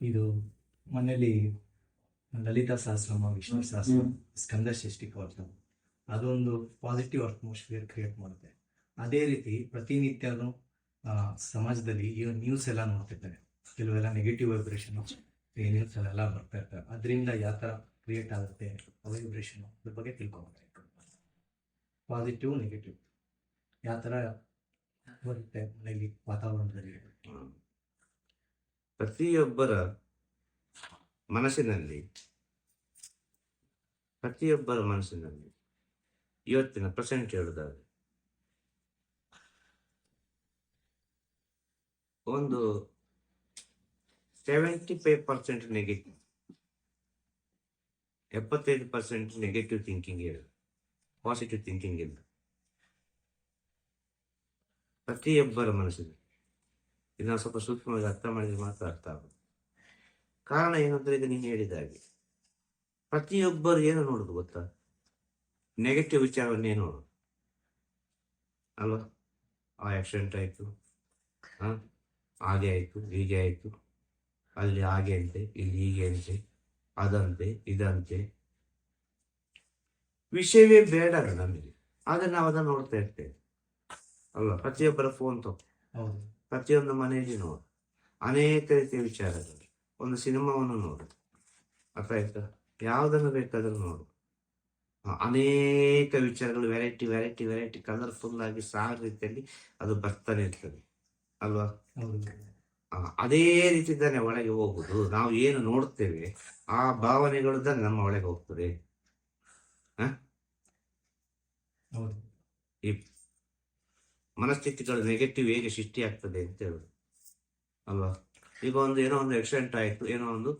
ಇದು ಮನೇಲಿ ಲಲಿತಾ ಸಹಸ್ರಮ ವಿಷ್ಣು ಸಹಸ್ರ ಸ್ಕಂದ ಷಷ್ಠಿ ಕವಚ ಅದೊಂದು ಪಾಸಿಟಿವ್ ಅಟ್ಮಾಸ್ಫಿಯರ್ ಕ್ರಿಯೇಟ್ ಮಾಡುತ್ತೆ. ಅದೇ ರೀತಿ ಪ್ರತಿನಿತ್ಯನೂ ಸಮಾಜದಲ್ಲಿ ಈ ನ್ಯೂಸ್ ಎಲ್ಲ ನೋಡ್ತಿರ್ತಾರೆ ಕೆಲವೆಲ್ಲ ನೆಗೆಟಿವ್ ವೈಬ್ರೇಷನ್ ಈ ನ್ಯೂಸ್ ಎಲ್ಲ ಬರ್ತಾ ಇರ್ತಾರೆ ಅದರಿಂದ ಯಾವ ಥರ ಕ್ರಿಯೇಟ್ ಆಗುತ್ತೆ ವೈಬ್ರೇಷನ್ ಅದ್ರ ಬಗ್ಗೆ ತಿಳ್ಕೊಬೇಕು. ಪಾಸಿಟಿವ್ ನೆಗೆಟಿವ್ ಯಾವ ಥರ ಬರುತ್ತೆ ಮನೆಯಲ್ಲಿ ವಾತಾವರಣದಲ್ಲಿ? ಪ್ರತಿಯೊಬ್ಬರ ಮನಸ್ಸಿನಲ್ಲಿ ಪ್ರತಿಯೊಬ್ಬರ ಮನಸ್ಸಿನಲ್ಲಿ ಇವತ್ತಿನ ಪ್ರಸೆಂಟ್ ಹೇಳುದಾದ್ರೆ ಒಂದು ಸೆವೆಂಟಿ ಫೈವ್ ಪರ್ಸೆಂಟ್ ನೆಗೆಟಿವ್ ಎಪ್ಪತ್ತೈದು ಪರ್ಸೆಂಟ್ ನೆಗೆಟಿವ್ ಥಿಂಕಿಂಗ್ ಇದೆ ಪಾಸಿಟಿವ್ ಥಿಂಕಿಂಗ್ ಇಲ್ಲ. ಪ್ರತಿಯೊಬ್ಬರ ಮನಸ್ಸಿನಲ್ಲಿ. ಇದನ್ನ ಸ್ವಲ್ಪ ಸೂಕ್ಷ್ಮವಾಗಿ ಅರ್ಥ ಮಾಡಿದ್ರೆ ಮಾತ್ರ ಅರ್ಥ ಆಗುತ್ತೆ. ಕಾರಣ ಏನಂದ್ರೆ ಈಗ ನೀನು ಹೇಳಿದ ಹಾಗೆ, ಪ್ರತಿಯೊಬ್ಬರು ಏನು ನೋಡುದು ಗೊತ್ತಾ? ನೆಗೆಟಿವ್ ವಿಚಾರವನ್ನೇ ನೋಡುದು. ಅಲ್ವಾ? ಆ ಆಕ್ಸಿಡೆಂಟ್ ಆಯ್ತು ಹಾ ಹಾಗೆ ಆಯ್ತು, ಹೀಗೆ ಆಯ್ತು, ಅಲ್ಲಿ ಹಾಗೆ ಅಂತೆ, ಇಲ್ಲಿ ಹೀಗೆ ಅಂತೆ, ಅದಂತೆ, ಇದಂತೆ. ವಿಷಯವೇ ಬೇಡ ನಮಗೆ. ಆದರೆ ನಾವು ಅದನ್ನು ನೋಡ್ತಾ ಇರ್ತೇವೆ. ಅಲ್ವಾ? ಪ್ರತಿಯೊಬ್ಬರ ಫೋನ್ ಹೌದು. ಪ್ರತಿಯೊಂದು ಮನೆಯಲ್ಲಿ ನೋಡು. ಅನೇಕ ರೀತಿಯ ವಿಚಾರಗಳು. ಒಂದು ಸಿನಿಮಾವನ್ನು ನೋಡು. ಅರ್ಥ ಆಯ್ತಾ ಯಾವುದನ್ನು ಬೇಕಾದರೂ ನೋಡು. ಅನೇಕ ವಿಚಾರಗಳು ವೆರೈಟಿ ವೆರೈಟಿ ವೆರೈಟಿ ಕಲರ್ಫುಲ್ ಆಗಿ ಸಾವಿರ ರೀತಿಯಲ್ಲಿ ಅದು ಬರ್ತಾನೆ ಇರ್ತದೆ. ಅಲ್ವಾ? ಅದೇ ರೀತಿ ತಾನೆ ಒಳಗೆ ಹೋಗುದು. ನಾವು ಏನು ನೋಡ್ತೇವೆ ಆ ಭಾವನೆಗಳು ತಾನೆ ನಮ್ಮ ಒಳಗೆ ಹೋಗ್ತದೆ. ಈ ಮನಸ್ಥಿತಿಗಳು ನೆಗೆಟಿವ್ ಹೇಗೆ ಸೃಷ್ಟಿ ಆಗ್ತದೆ ಅಂತ ಹೇಳುದು. ಅಲ್ವಾ? ಈಗ ಒಂದು ಏನೋ ಒಂದು ಆಕ್ಸಿಡೆಂಟ್ ಆಯಿತು ಏನೋ ಒಂದು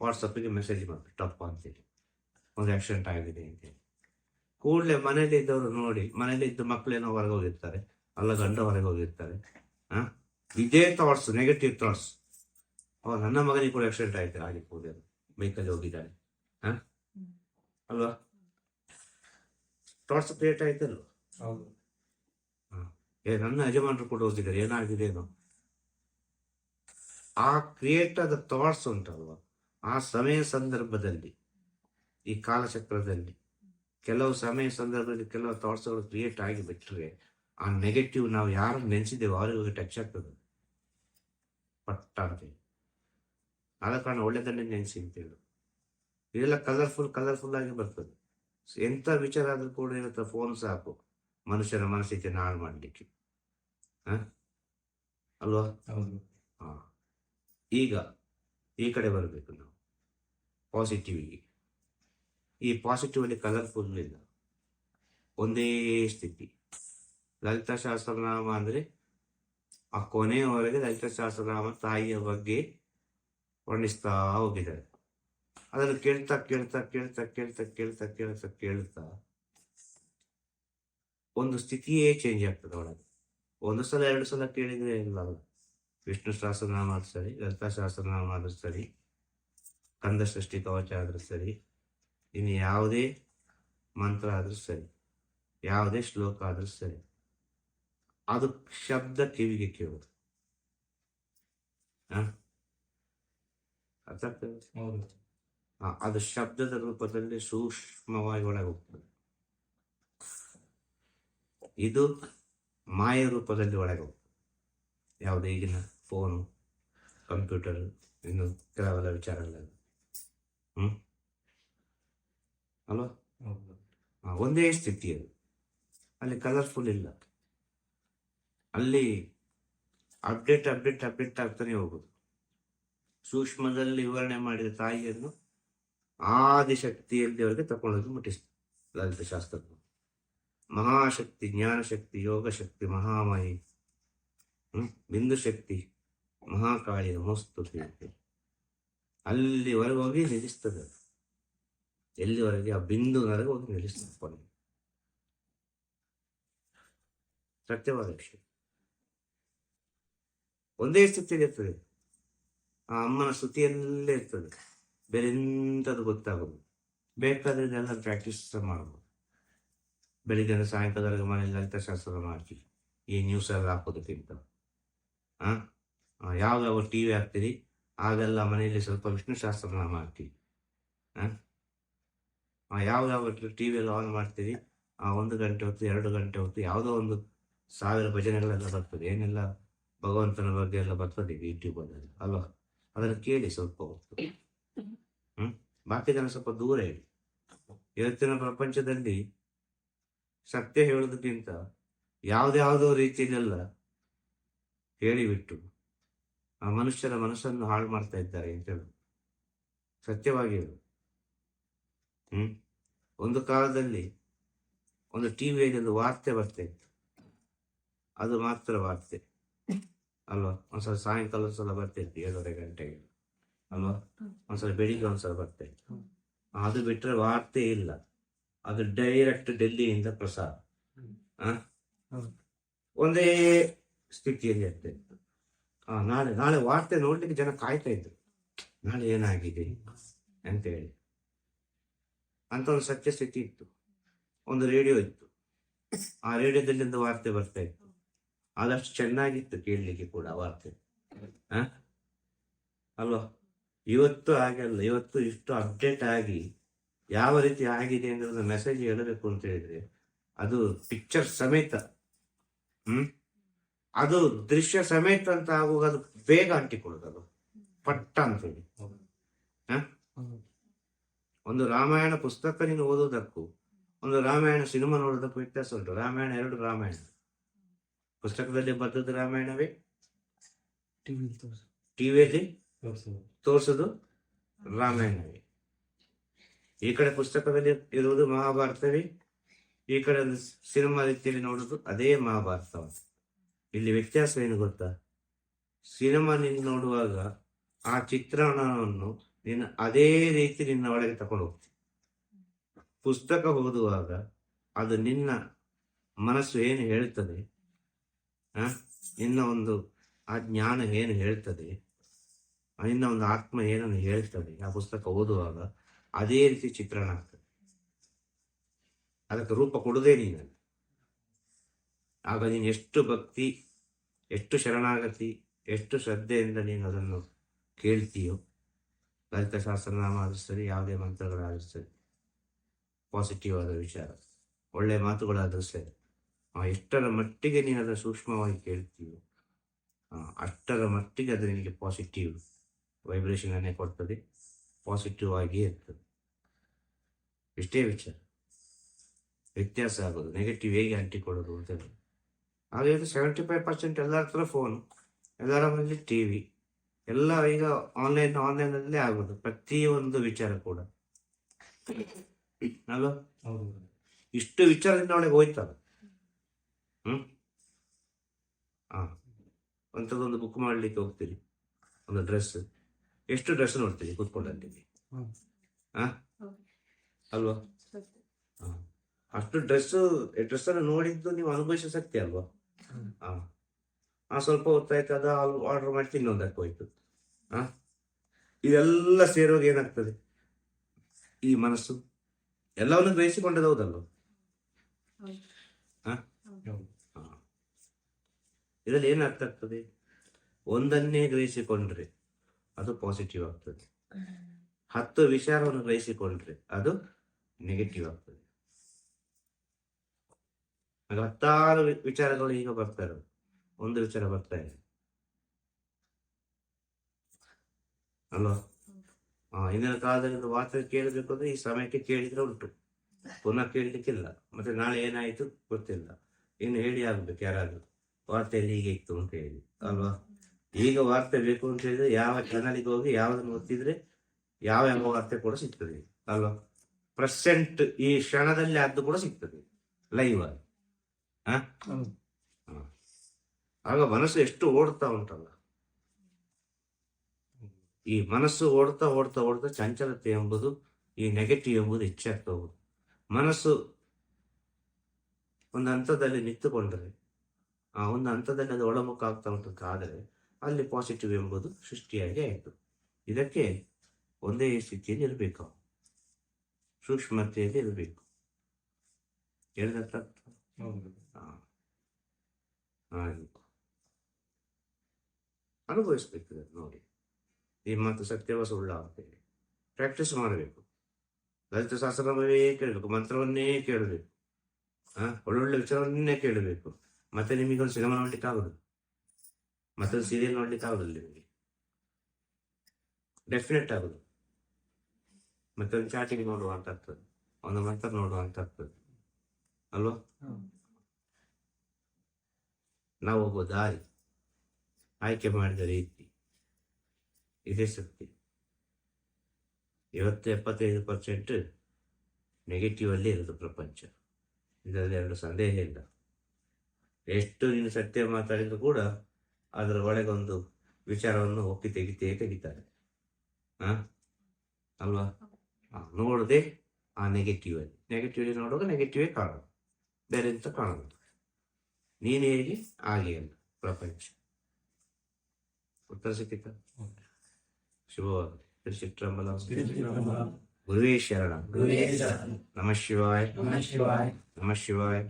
ವಾಟ್ಸಪ್ಪಿಗೆ ಮೆಸೇಜ್ ಬಂತು ಟಪ್ ಅಂತೇಳಿ. ಒಂದು ಆಕ್ಸಿಡೆಂಟ್ ಆಗಿದೆ ಅಂತೇಳಿ ಕೂಡಲೇ ಮನೇಲಿ ಇದ್ದವರು ನೋಡಿ ಮನೇಲಿ ಇದ್ದ ಮಕ್ಕಳೇನೋ ಹೊರಗೆ ಹೋಗಿರ್ತಾರೆ ಅಲ್ಲ ಗಂಡ ಹೊರಗೆ ಹೋಗಿರ್ತಾರೆ ಹಾಂ ಇದೇ ಥಾಟ್ಸ್ ನೆಗೆಟಿವ್ ಥಾಟ್ಸ್ ಅವ ನನ್ನ ಮಗನಿಗೆ ಕೂಡ ಆಕ್ಸಿಡೆಂಟ್ ಆಯ್ತು ಆಗಿರ್ಬೋದು ಬೈಕಲ್ಲಿ ಹೋಗಿದ್ದಾರೆ ಹಾಂ ಅಲ್ವಾ? ಥಾಟ್ಸ್ ಕ್ರಿಯೇಟ್ ಆಯ್ತಲ್ವ? ಹೌದು. ಏ, ನನ್ನ ಯಜಮಾನರು ಕೂಡ ಓದಿದ್ದಾರೆ ಏನಾಗಿದೆ ಏನೋ ಆ ಕ್ರಿಯೇಟ್ ಆದ ಥಾಟ್ಸ್ ಉಂಟಲ್ವ? ಆ ಸಮಯ ಸಂದರ್ಭದಲ್ಲಿ, ಈ ಕಾಲಚಕ್ರದಲ್ಲಿ, ಕೆಲವು ಸಮಯ ಸಂದರ್ಭದಲ್ಲಿ ಕೆಲವು ಥಾಟ್ಸ್ಗಳು ಕ್ರಿಯೇಟ್ ಆಗಿ ಬಿಟ್ಟರೆ ಆ ನೆಗೆಟಿವ್ ನಾವು ಯಾರು ನೆನೆಸಿದ್ದೇವೆ ಅವ್ರಿಗೆ ಟಚ್ ಆಗ್ತದೆ. ಪಟ್ಟ ಅಂತೇಳಿ ಆದ ಕಾರಣ ಒಳ್ಳೆದನ್ನೇ ನೆನೆಸಿ ಅಂತೇಳಿ ಇದೆಲ್ಲ ಕಲರ್ಫುಲ್ ಕಲರ್ಫುಲ್ ಆಗಿ ಬರ್ತದೆ. ಎಂಥ ವಿಚಾರ ಆದರೂ ಕೂಡ ಇರುತ್ತೆ ಫೋನ್ ಸಾಕು. ಮನುಷ್ಯನ ಮನಸ್ಥಿತಿಯನ್ನು ಹಾಳು ಮಾಡಲಿಕ್ಕೆ. ಅಲ್ವಾ? ಹಾ. ಈಗ ಈ ಕಡೆ ಬರಬೇಕು ನಾವು. ಪಾಸಿಟಿವಿಗೆ ಈ ಪಾಸಿಟಿವ್ ಅಲ್ಲಿ ಕಲರ್ಫುಲ್ ಇಲ್ಲ. ಒಂದೇ ಸ್ಥಿತಿ. ಲಲಿತಾ ನಾಮ ಅಂದ್ರೆ ಆ ಕೊನೆಯವರೆಗೆ ಲಲಿತಾ ಸಹಸ್ರನಾಮ ತಾಯಿಯ ಬಗ್ಗೆ ವರ್ಣಿಸ್ತಾ ಹೋಗಿದ್ದಾರೆ. ಅದನ್ನು ಕೇಳ್ತಾ ಕೇಳ್ತಾ ಕೇಳ್ತಾ ಕೇಳ್ತಾ ಕೇಳ್ತಾ ಕೇಳ್ತಾ ಕೇಳ್ತಾ ಒಂದು ಸ್ಥಿತಿಯೇ ಚೇಂಜ್ ಆಗ್ತದೆ ಒಳಗೆ. ಒಂದು ಸಲ ಎರಡು ಸಲ ಕೇಳಿದರೆ ಇಲ್ಲ. ವಿಷ್ಣು ಸಹಸ್ರನಾಮ ಆದ್ರೂ ಸರಿ ಲಲಿತಾ ಸಹಸ್ರನಾಮ ಆದರೂ ಸರಿ ಕಂದ ಸೃಷ್ಟಿ ಕವಚ ಆದ್ರೂ ಸರಿ ಇನ್ನು ಯಾವುದೇ ಮಂತ್ರ ಆದರೂ ಸರಿ ಯಾವುದೇ ಶ್ಲೋಕ ಆದ್ರೂ ಸರಿ ಅದು ಶಬ್ದ ಕಿವಿಗೆ ಕೇಳೋದು. ಹ? ಅರ್ಥ ಆಗ್ತದೆ ಅದು ಶಬ್ದದ ರೂಪದಲ್ಲಿ ಸೂಕ್ಷ್ಮವಾಗಿ ಒಳಗೆ ಹೋಗ್ತದೆ. ಇದು ಮಾಯ ರೂಪದಲ್ಲಿ ಒಳಗೆ ಹೋಗ್ತದೆ ಯಾವುದು ಈಗಿನ ಫೋನು ಕಂಪ್ಯೂಟರ್ ಇನ್ನು ಕೆಲವೆಲ್ಲ ವಿಚಾರಗಳೆಲ್ಲ. ಹ್ಞೂ ಅಲ್ವಾ? ಒಂದೇ ಸ್ಥಿತಿ ಅದು. ಅಲ್ಲಿ ಕಲರ್ಫುಲ್ ಇಲ್ಲ. ಅಲ್ಲಿ ಅಪ್ಡೇಟ್ ಅಪ್ಡೇಟ್ ಅಪ್ಡೇಟ್ ಆಗ್ತಾನೆ ಹೋಗುದು. ಸೂಕ್ಷ್ಮದಲ್ಲಿ ವಿವರಣೆ ಮಾಡಿದ ತಾಯಿಯನ್ನು ಆದಿಶಕ್ತಿಯಲ್ಲಿ ಅವರಿಗೆ ತಗೊಳ್ಳೋದು ಮುಟ್ಟಿಸ್ತಾರೆ. ಲಲಿತ ಶಾಸ್ತ್ರ ಮಹಾಶಕ್ತಿ, ಜ್ಞಾನಶಕ್ತಿ, ಯೋಗಶಕ್ತಿ ಮಹಾಮಾಯಿ ಹ್ಮ್? ಬಿಂದು ಶಕ್ತಿ ಮಹಾಕಾಳಿ ನಮಸ್ತುತಿ ಅಂತ ಅಲ್ಲಿವರೆಗೆ ಹೋಗಿ ನಿಲ್ಲಿಸ್ತದೆ. ಎಲ್ಲಿವರೆಗೆ? ಆ ಬಿಂದುವರೆಗೆ ಹೋಗಿ ನಿಲ್ಲಿಸ್ತದೆ. ಸತ್ಯವಾದ ವಿಷಯ. ಒಂದೇ ಸ್ಥಿತಿಯಲ್ಲಿ ಇರ್ತದೆ. ಆ ಅಮ್ಮನ ಸ್ತುತಿಯಲ್ಲೇ ಇರ್ತದೆ. ಬೇರೆ ಎಂಥದ್ದು ಗೊತ್ತಾಗೋದು ಬೇಕಾದ್ರೆ ಇದೆಲ್ಲ ಪ್ರಾಕ್ಟೀಸ್ ಮಾಡ್ಬೋದು. ಬೆಳಿಗ್ಗೆ ಸಾಯಂಕಾಲದವರೆಗೆ ಮನೆಯಲ್ಲಿ ಲಲಿತಶಾಸ್ತ್ರ ಮಾಡ್ತೀವಿ. ಈ ನ್ಯೂಸ್ ಎಲ್ಲ ಹಾಕೋದಕ್ಕಿಂತ ಹಾಂ? ಯಾವ ಯಾವ ಟಿ ವಿ ಹಾಕ್ತೀರಿ? ಆಗೆಲ್ಲ ಮನೆಯಲ್ಲಿ ಸ್ವಲ್ಪ ವಿಷ್ಣು ಶಾಸ್ತ್ರನ ಮಾಡ್ತೀವಿ. ಹಾಂ? ಯಾವ ಯಾವ ಟಿ ವಿಯಲ್ಲಿ ಆನ್ ಮಾಡ್ತೀರಿ? ಆ ಒಂದು ಗಂಟೆ ಹೊತ್ತು ಎರಡು ಗಂಟೆ ಹೊತ್ತು ಯಾವುದೋ ಒಂದು ಸಾವಿರ ಭಜನೆಗಳೆಲ್ಲ ಬರ್ತದೆ. ಏನೆಲ್ಲ ಭಗವಂತನ ಬಗ್ಗೆ ಎಲ್ಲ ಬರ್ತದೆ ಯೂಟ್ಯೂಬಲ್ಲಿ ಅಲ್ವಾ? ಅದನ್ನು ಕೇಳಿ ಸ್ವಲ್ಪ ಹೊತ್ತು. ಹ್ಮ್. ಬಾಕಿ ಜನ ಸ್ವಲ್ಪ ದೂರ ಇಡಿ ಇವತ್ತಿನ ಪ್ರಪಂಚದಲ್ಲಿ ಸತ್ಯ ಹೇಳೋದಕ್ಕಿಂತ ಯಾವುದ್ಯಾವುದೋ ರೀತಿಯಲ್ಲೆಲ್ಲ ಹೇಳಿಬಿಟ್ಟು ಆ ಮನುಷ್ಯರ ಮನಸ್ಸನ್ನು ಹಾಳು ಮಾಡ್ತಾ ಇದ್ದಾರೆ ಅಂತ ಹೇಳು. ಸತ್ಯವಾಗಿ ಹೇಳು. ಹ್ಮ್? ಒಂದು ಕಾಲದಲ್ಲಿ ಒಂದು ಟಿವಿಯಲ್ಲಿ ಒಂದು ವಾರ್ತೆ ಬರ್ತಾ ಇತ್ತು. ಅದು ಮಾತ್ರ ವಾರ್ತೆ. ಅಲ್ವಾ? ಒಂದ್ಸಲ ಸಾಯಂಕಾಲ ಒಂದ್ಸಲ ಬರ್ತಾ ಇತ್ತು ಏಳುವರೆ ಗಂಟೆಗೆ. ಅಲ್ವಾ? ಒಂದ್ಸಲ ಬೆಳಿಗ್ಗೆ ಒಂದ್ಸಲ ಬರ್ತಾ ಇತ್ತು. ಅದು ಬಿಟ್ರೆ ವಾರ್ತೆ ಇಲ್ಲ. ಅದು ಡೈರೆಕ್ಟ್ ಡೆಲ್ಲಿಯಿಂದ ಪ್ರಸಾರ. ಒಂದೇ ಸ್ಥಿತಿಯಲ್ಲಿ ಇರ್ತಾ ಇತ್ತು ಆ ನಾಳೆ ನಾಳೆ ವಾರ್ತೆ ನೋಡ್ಲಿಕ್ಕೆ ಜನ ಕಾಯ್ತಾ ಇದ್ರು. ನಾಳೆ ಏನಾಗಿದೆ ಅಂತ ಹೇಳಿ. ಅಂತ ಒಂದು ಸತ್ಯ ಸ್ಥಿತಿ ಇತ್ತು. ಒಂದು ರೇಡಿಯೋ ಇತ್ತು. ಆ ರೇಡಿಯೋದಲ್ಲಿ ಒಂದು ವಾರ್ತೆ ಬರ್ತಾ ಇತ್ತು. ಆದಷ್ಟು ಚೆನ್ನಾಗಿತ್ತು ಕೇಳಲಿಕ್ಕೆ ಕೂಡ ವಾರ್ತೆ. ಆ? ಅಲ್ವಾ? ಇವತ್ತು ಹಾಗೆ ಅಲ್ಲ. ಇವತ್ತು ಇಷ್ಟು ಅಪ್ಡೇಟ್ ಆಗಿ ಯಾವ ರೀತಿ ಆಗಿದೆ ಒಂದು ಮೆಸೇಜ್ ಹೇಳಬೇಕು ಅಂತ ಹೇಳಿದ್ರೆ ಅದು ಪಿಕ್ಚರ್ ಸಮೇತ ಹ್ಮ್? ಅದು ದೃಶ್ಯ ಸಮೇತ ಅಂತ ಆಗುವಾಗ ಅದು ಬೇಗ ಅಂಟಿಕೊಳ್ಳೋದು ಪಟ್ಟ ಅಂತ ಹೇಳಿ. ಒಂದು ರಾಮಾಯಣ ಪುಸ್ತಕ ನೀನು ಓದೋದಕ್ಕೂ ಒಂದು ರಾಮಾಯಣ ಸಿನಿಮಾ ನೋಡೋದಕ್ಕೂ ವ್ಯತ್ಯಾಸ ಉಂಟು. ರಾಮಾಯಣ ಎರಡು ರಾಮಾಯಣ. ಪುಸ್ತಕದಲ್ಲಿ ಬರ್ದದ್ದು ರಾಮಾಯಣವೇ? ಟಿವಿಯಲ್ಲಿ ತೋರಿಸೋದು ರಾಮಾಯಣವೇ. ಈ ಕಡೆ ಪುಸ್ತಕದಲ್ಲಿ ಇರುವುದು ಮಹಾಭಾರತವೇ, ಈ ಕಡೆ ಸಿನಿಮಾ ರೀತಿಯಲ್ಲಿ ನೋಡುದು ಅದೇ ಮಹಾಭಾರತ ಇಲ್ಲಿ ವ್ಯತ್ಯಾಸ ಏನು ಗೊತ್ತಾ? ಸಿನಿಮಾ ನಿನ್ನ ನೋಡುವಾಗ ಆ ಚಿತ್ರಣವನ್ನು ನಿನ್ನ ಅದೇ ರೀತಿ ನಿನ್ನ ಒಳಗೆ ಹೋಗ್ತಿ. ಪುಸ್ತಕ ಓದುವಾಗ ಅದು ನಿನ್ನ ಮನಸ್ಸು ಏನು ಹೇಳ್ತದೆ ನಿನ್ನ ಒಂದು ಆ ಜ್ಞಾನ ಏನು ಹೇಳ್ತದೆ, ನಿನ್ನ ಒಂದು ಆತ್ಮ ಏನನ್ನು ಹೇಳ್ತದೆ, ಆ ಪುಸ್ತಕ ಓದುವಾಗ ಅದೇ ರೀತಿ ಚಿತ್ರಣ ಆಗ್ತದೆ. ಅದಕ್ಕೆ ರೂಪ ಕೊಡುದೇ ನೀನು. ಆಗ ನೀನು ಎಷ್ಟು ಭಕ್ತಿ, ಎಷ್ಟು ಶರಣಾಗತಿ, ಎಷ್ಟು ಶ್ರದ್ಧೆಯಿಂದ ನೀನು ಅದನ್ನು ಕೇಳ್ತೀಯೋ, ಲಲಿತ ಶಾಸ್ತ್ರನಾಮ ಆದ್ರೂ ಸರಿ ಯಾವುದೇ ಮಂತ್ರಗಳಾದ್ರೂ ಸರಿ ಪಾಸಿಟಿವ್ ಆದ ವಿಚಾರ ಒಳ್ಳೆಯ ಮಾತುಗಳಾದರೂ ಸರಿ ಎಷ್ಟರ ಮಟ್ಟಿಗೆ ನೀನು ಅದನ್ನು ಸೂಕ್ಷ್ಮವಾಗಿ ಕೇಳ್ತೀಯೋ ಅಷ್ಟರ ಮಟ್ಟಿಗೆ ಅದು ನಿನಗೆ ಪಾಸಿಟಿವ್ ವೈಬ್ರೇಷನ್ ಅನ್ನೇ ಕೊಡ್ತದೆ. ಪಾಸಿಟಿವ್ ಆಗಿ ಇರ್ತದೆ. ಇಷ್ಟೇ ವಿಚಾರ. ವ್ಯತ್ಯಾಸ ಆಗೋದು. ನೆಗೆಟಿವ್ ಹೇಗೆ ಅಂಟಿಕೊಳ್ಳೋದು ಅಂತ ಹೇಳಿ. ಇದು ಸೆವೆಂಟಿ ಫೈವ್ ಪರ್ಸೆಂಟ್ ಎಲ್ಲರ ಹತ್ರ ಫೋನ್ ಎಲ್ಲರ ಮನೇಲಿ ಟಿ ವಿ ಎಲ್ಲ ಈಗ ಆನ್ಲೈನ್ ಆನ್ಲೈನಲ್ಲೇ ಆಗೋದು. ಪ್ರತಿಯೊಂದು ವಿಚಾರ ಕೂಡ. ಅಲ್ವಾ? ಇಷ್ಟು ವಿಚಾರದಿಂದ ಅವಳಿಗೆ ಹೋಯ್ತಲ್ಲ. ಹ್ಮ್? ಹಾ ಅಂಥದ್ದೊಂದು ಬುಕ್ ಮಾಡ್ಲಿಕ್ಕೆ ಹೋಗ್ತೀರಿ ಒಂದು ಡ್ರೆಸ್ ಎಷ್ಟು ಡ್ರೆಸ್ ನೋಡ್ತೀವಿ ಕೂತ್ಕೊಂಡಲ್ಲಿ ಅಲ್ವಾ? ಅಷ್ಟು ಡ್ರೆಸ್ ಡ್ರೆಸ್ ಅನ್ನು ನೋಡಿದ್ದು ನೀವು ಅನುಭವಿಸೋ ಶಕ್ತಿ ಅಲ್ವಾ. ಹಾ. ಸ್ವಲ್ಪ ಹೊತ್ತಾಯ್ತು ಅದು ಆರ್ಡರ್ ಮಾಡಿ ತಿನ್ನೊಂದಕ್ಕೆ ಹೋಯ್ತು. ಹಾ ಇದೆಲ್ಲ ಸೇರುವಾಗ ಏನಾಗ್ತದೆ? ಈ ಮನಸ್ಸು? ಎಲ್ಲವನ್ನು ಗ್ರಹಿಸಿಕೊಂಡದ್ದು ಹೌದಲ್ವ. ಇದರಲ್ಲಿ ಏನಾಗ್ತಾ ಆಗ್ತದೆ ಒಂದನ್ನೇ ಗ್ರಹಿಸಿಕೊಂಡ್ರೆ ಅದು ಪಾಸಿಟಿವ್ ಆಗ್ತದೆ. ಹತ್ತು ವಿಚಾರವನ್ನು ಗ್ರಹಿಸಿಕೊಂಡ್ರೆ ಅದು ನೆಗೆಟಿವ್ ಆಗ್ತದೆ. ಹಾಗೆ ಹತ್ತಾರು ವಿಚಾರಗಳು ಈಗ ಬರ್ತಾ ಇರೋದು. ಒಂದು ವಿಚಾರ ಬರ್ತಾ ಇದೆ. ಅಲ್ವಾ? ಹಾ ಹಿಂದಿನ ಕಾಲದಲ್ಲಿ ವಾರ್ತೆ ಕೇಳಬೇಕು ಅಂದ್ರೆ ಈ ಸಮಯಕ್ಕೆ ಕೇಳಿದ್ರೆ ಉಂಟು. ಪುನಃ ಕೇಳಲಿಕ್ಕಿಲ್ಲ. ಮತ್ತೆ ನಾಳೆ ಏನಾಯ್ತು ಗೊತ್ತಿಲ್ಲ. ಇನ್ನು ಹೇಳಿ ಆಗ್ಬೇಕು ಯಾರಾದ್ರೂ. ವಾರ್ತೆಯಲ್ಲಿ ಹೀಗೆ ಇತ್ತು ಅಂತ ಹೇಳಿ. ಅಲ್ವಾ? ಈಗ ವಾರ್ತೆ ಬೇಕು ಅಂತ ಹೇಳಿದ್ರೆ ಯಾವ ಚಾನಲಿಗೆ ಹೋಗಿ ಯಾವ್ದನ್ನು ಓದ್ತಿದ್ರೆ ಯಾವ ಯಾವ ವಾರ್ತೆ ಕೂಡ ಸಿಗ್ತದೆ. ಅಲ್ವಾ? ಪ್ರೆಸೆಂಟ್ ಈ ಕ್ಷಣದಲ್ಲಿ ಅದ್ದು ಕೂಡ ಸಿಗ್ತದೆ. ಲೈವ್ ಆಗಿ ಆಗ ಮನಸ್ಸು ಎಷ್ಟು ಓಡ್ತಾ ಉಂಟಲ್ಲ. ಈ ಮನಸ್ಸು ಓಡ್ತಾ ಓಡ್ತಾ ಓಡ್ತಾ ಚಂಚಲತೆ ಎಂಬುದು ಈ ನೆಗೆಟಿವ್ ಎಂಬುದು ಹೆಚ್ಚಾಗ್ತಾ ಹೋಗುದು. ಮನಸ್ಸು ಒಂದು ಹಂತದಲ್ಲಿ ನಿಂತುಕೊಂಡ್ರೆ ಆ ಒಂದು ಹಂತದಲ್ಲಿ ಅದು ಒಳಮುಖ ಆಗ್ತಾ ಉಂಟು ಆದರೆ ಅಲ್ಲಿ ಪಾಸಿಟಿವ್ ಎಂಬುದು ಸೃಷ್ಟಿಯಾಗಿ ಆಯಿತು. ಇದಕ್ಕೆ ಒಂದೇ ಸ್ಥಿತಿಯಲ್ಲಿ ಇರಬೇಕು ಸೂಕ್ಷ್ಮತೆಯಲ್ಲಿ ಇರಬೇಕು. ಹೇಳಿದರ್ಥ ಹಾಗೆ. ಅನುಭವಿಸ್ಬೇಕು ಇದನ್ನು ನೋಡಿ. ಈ ಮಾತು ಸತ್ಯವ ಸುಳ್ಳ ಅಂತೇಳಿ ಪ್ರಾಕ್ಟೀಸ್ ಮಾಡಬೇಕು. ಲಲಿತ ಶಾಸ್ತ್ರವೇ ಕೇಳಬೇಕು. ಮಂತ್ರವನ್ನೇ ಕೇಳಬೇಕು. ಹಾ? ಒಳ್ಳೊಳ್ಳೆ ವಿಚಾರವನ್ನೇ ಕೇಳಬೇಕು. ಮತ್ತೆ ನಿಮಗೆ ಒಂದು ಸಿನಿಮಾ ನೋಡ್ಲಿಕ್ಕೆ ಆಗುದು ಮತ್ತೊಂದು ಸೀರಿಯಲ್ ನೋಡ್ಲಿಕ್ಕೆ ಆಗುದಿಲ್ಲ ನಿಮಗೆ? ಡೆಫಿನೆಟ್ ಆಗುದು. ಮತ್ತೊಂದು ಚಾಟಿಂಗ್ ನೋಡುವಂತದ್ದು ಒಂದು ಮಂತ್ರ ನೋಡುವಂತದ್ದು ಅಲ್ವಾ? ನಾವು ಒಬ್ಬ ದಾರಿ, ಆಯ್ಕೆ ಮಾಡಿದ ರೀತಿ, ಇದೇ ಸತ್ಯ ಇವತ್ತು ಎಪ್ಪತ್ತೈದು ಪರ್ಸೆಂಟ್ ನೆಗೆಟಿವ್ ಅಲ್ಲಿ ಇರೋದು ಪ್ರಪಂಚ. ಇದರಲ್ಲಿ ಎರಡು ಸಂದೇಹ ಇಲ್ಲ ಎಷ್ಟು ನೀನು ಸತ್ಯ ಮಾತಾಡಿದ್ರು ಕೂಡ ಅದರ ಒಳಗೊಂದು ವಿಚಾರವನ್ನು ಒಪ್ಪಿ ತೆಗಿತೇ ತೆಗಿತಾರೆ. ಹಾ? ಅಲ್ವಾ? ನೋಡದೆ ಆ ನೆಗೆಟಿವ್ ಅಲ್ಲಿ. ನೆಗೆಟಿವ್ ಅಲ್ಲಿ ನೋಡುವಾಗ ನೆಗೆಟಿವೇ ಕಾಣೋದು ಬೇರೆ ಅಂತ ಕಾಣೋದು ನೀನು ಹೇಗೆ ಹಾಗೆ ಅಲ್ಲ ಪ್ರಪಂಚ. ಉತ್ತರ ಸಿಕ್ಕಿತ? ಶುಭವಾಗಲಿ. ಶ್ರೀಚಿತ್ರಂಬಲ ಗುರುವೇ ಶರಣ. ನಮಃ ಶಿವಾಯ. ನಮ ಶಿವಾಯ. ನಮಃ ಶಿವಾಯ.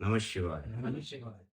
ನಮ ಶಿವಾಯ. ನಮಃ ಶಿವಾಯ.